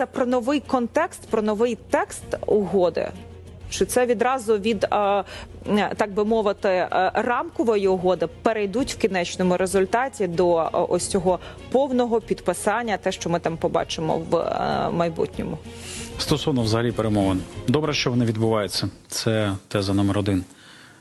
Це про новий контекст, про новий текст угоди. Чи це відразу від, е, так би мовити, е, рамкової угоди перейдуть в кінечному результаті до е, ось цього повного підписання, те, що ми там побачимо в майбутньому? Стосовно взагалі перемовин, добре, що вони відбуваються. Це теза номер один.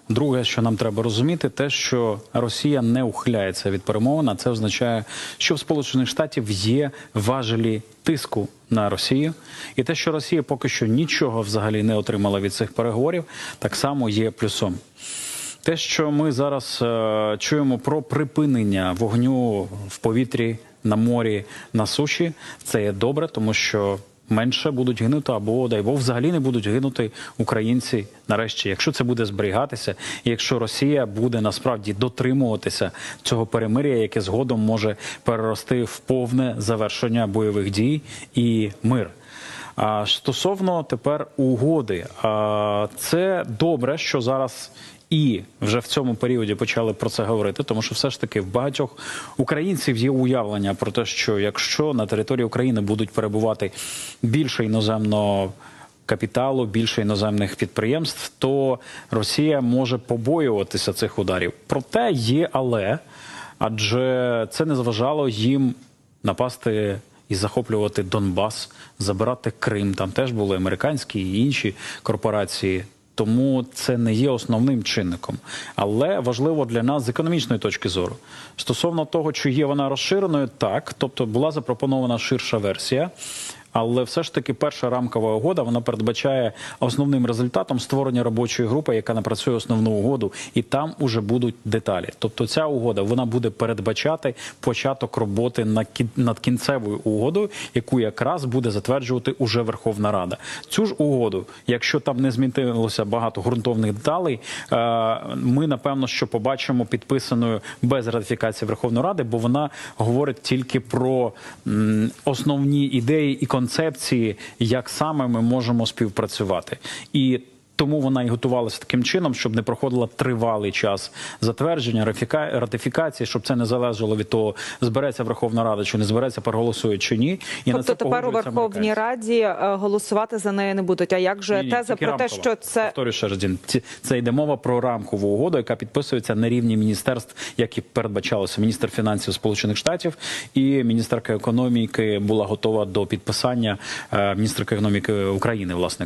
Друге, що нам треба розуміти, те, що Росія не ухиляється від перемовин, а це означає, що в Сполучених Штатів є важелі тиску на Росію, і те, що Росія поки що нічого взагалі не отримала від цих переговорів, так само є плюсом. Те, що ми зараз е, чуємо про припинення вогню в повітрі, на морі, на суші, це є добре, тому що менше будуть гинути або дай Бог взагалі не будуть гинути українці. Нарешті, якщо це буде зберігатися, і якщо Росія буде насправді дотримуватися цього перемир'я, яке згодом може перерости в повне завершення бойових дій і мир. А стосовно тепер угоди, це добре, що зараз і вже в цьому періоді почали про це говорити, тому що все ж таки в багатьох українців є уявлення про те, що якщо на території України будуть перебувати більше іноземного капіталу, більше іноземних підприємств, то Росія може побоюватися цих ударів. Проте є, але адже це не заважало їм напасти і захоплювати Донбас, забирати Крим. Там теж були американські і інші корпорації. Тому це не є основним чинником, але важливо для нас з економічної точки зору. Стосовно того, чи є вона розширеною, так, тобто була запропонована ширша версія. Але все ж таки перша рамкова угода вона передбачає основним результатом створення робочої групи, яка напрацює основну угоду, і там уже будуть деталі. Тобто, ця угода вона буде передбачати початок роботи над кінцевою угодою, яку якраз буде затверджувати уже Верховна Рада. Цю ж угоду, якщо там не змінилося багато ґрунтовних деталей, е, ми напевно що побачимо підписаною без ратифікації Верховної Ради, бо вона говорить тільки про основні ідеї і концепції, як саме ми можемо співпрацювати. І тому вона і готувалася таким чином, щоб не проходила тривалий час затвердження, ратифікації, щоб це не залежало від того, збереться Верховна Рада чи не збереться, проголосує чи ні. І на тобто це тепер у Верховній. Раді е, голосувати за неї не будуть. А як же Ні-ні, теза про те, що це Повторюю ще раз, Дін. Це йде мова про рамкову угоду, яка підписується на рівні міністерств, як і передбачалося. Міністр фінансів Сполучених Штатів і міністерка економіки була готова до підписання е, міністерка економіки України, власне кажучи.